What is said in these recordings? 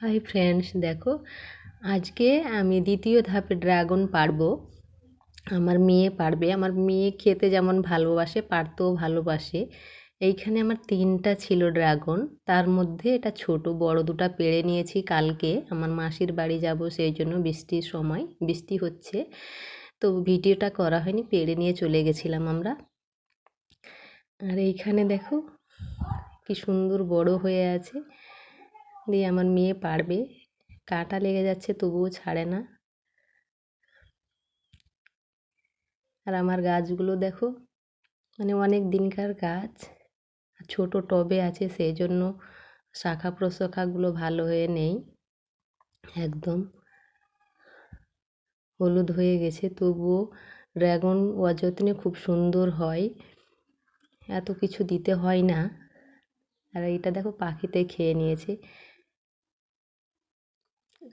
Hi friends দেখো, আজকে আমি দ্বিতীয় ধাপে ড্রাগন পারব। আমার মেয়ে পারবে। আমার মেয়ে খেতে যেমন ভালোবাসে, পারতেও ভালোবাসে। এইখানে আমার তিনটা ছিল ড্রাগন তার মধ্যে এটা ছোট, বড় দুটা পেড়ে নিয়েছি কালকে। আমার মাসির বাড়ি যাব, সেই জন্য বৃষ্টির সময়। বৃষ্টি হচ্ছে, তো ভিডিওটা করা হয়নি, পেড়ে নিয়ে চলে গেছিলাম আমরা। আর এইখানে দেখো, কি সুন্দর বড় হয়ে আছে। দিয়ে আমার মেয়ে পারবে। কাটা লেগে যাচ্ছে, তবুও ছাড়ে না। আর আমার গাছগুলো দেখো মানে অনেক দিনকার গাছ। ছোট টবে আছে, সেই জন্য শাখা প্রশাখাগুলো ভালো হয়ে নেই। একদম হলুদ হয়ে গেছে, তবুও ড্রাগন অযত্নে খুব সুন্দর হয়। এত কিছু দিতে হয় না। আর এটা দেখো পাখিতে খেয়ে নিয়েছে।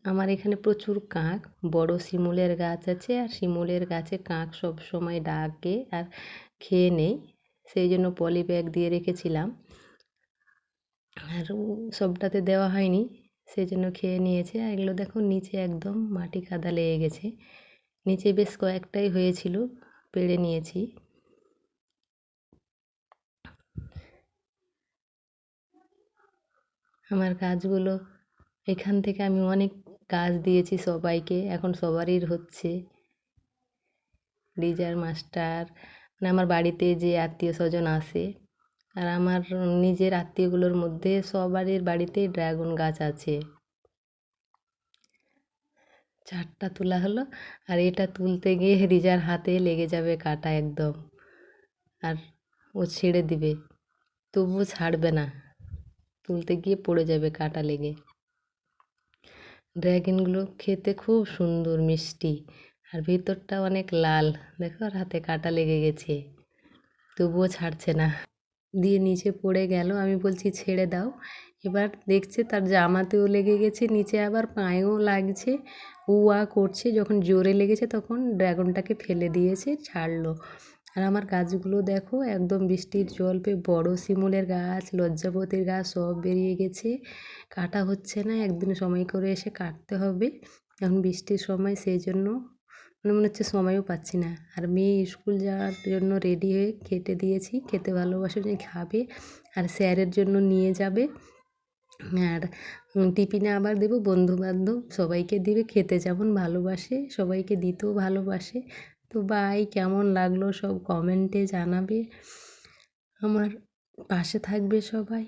আমার এখানে প্রচুর কাক। বড় শিমুলের গাছ আছে আর শিমুলের গাছে কাক সব সময় ডাকে আর খেয়ে নেই। সেই জন্য পলি ব্যাগ দিয়ে রেখেছিলাম। আর সবটাতে দেওয়া হয়নি। সেই জন্য খেয়ে নিয়েছে। আর এগুলো দেখো নিচে একদম মাটি কাদা লেগে গেছে। নিচে বেশ কয়েকটাই হয়েছিল, পেড়ে নিয়েছি। আমার গাছগুলো এখান থেকে আমি অনেক কাজ দিয়েছি সবাইকে, এখন সবারই হচ্ছে। রিজার মাস্টার মানে আমার বাড়িতে যে আত্মীয় স্বজন আসে আর আমার নিজের আত্মীয়গুলোর মধ্যে সবারই বাড়িতেই ড্রাগন গাছ আছে। চারটা তোলা হলো, আর এটা তুলতে গিয়ে রিজার হাতে লেগে যাবে কাটা একদম, আর ও ছেড়ে দিবে, তবুও ছাড়বে না, তুলতে গিয়ে পড়ে যাবে কাটা লেগে। ড্রাগনগুলো খেতে খুব সুন্দর, মিষ্টি। আর ভিতরটা অনেক লাল। দেখো, আর হাতে কাটা লেগে গেছে। তবুও ছাড়ছে না। দিয়ে নিচে পড়ে গেল। আমি বলছি, ছেড়ে দাও। এবার দেখছে, তার জামাতেও লেগে গেছে। নিচে আবার পায়েও লাগছে। উয়া করছে। যখন জোরে লেগেছে, তখন ড্রাগনটাকে ফেলে দিয়েছে, ছাড়লো। আর আমার গাছগুলো দেখো, একদম বৃষ্টির জল পেয়ে বড়ো শিমুলের গাছ লজ্জাপতির গাছ সব বেরিয়ে গেছে। কাটা হচ্ছে না, একদিন সময় করে এসে কাটতে হবে। এখন বৃষ্টির সময় সেই জন্য মানে মনে হচ্ছে সময়ও পাচ্ছি না। আর মেয়ে স্কুল যাওয়ার জন্য রেডি হয়ে কেটে দিয়েছি, খেতে ভালোবাসে যে খাবে আর স্যারের জন্য নিয়ে যাবে। আর টিফিনে আবার দেবো, বন্ধুবান্ধব সবাইকে দিবে, খেতে যেমন ভালোবাসে, সবাইকে দিতেও ভালোবাসে। তো বাই কেমন লাগল সব কমেন্টে জানাবে। আমার পাশে থাকবে সবাই।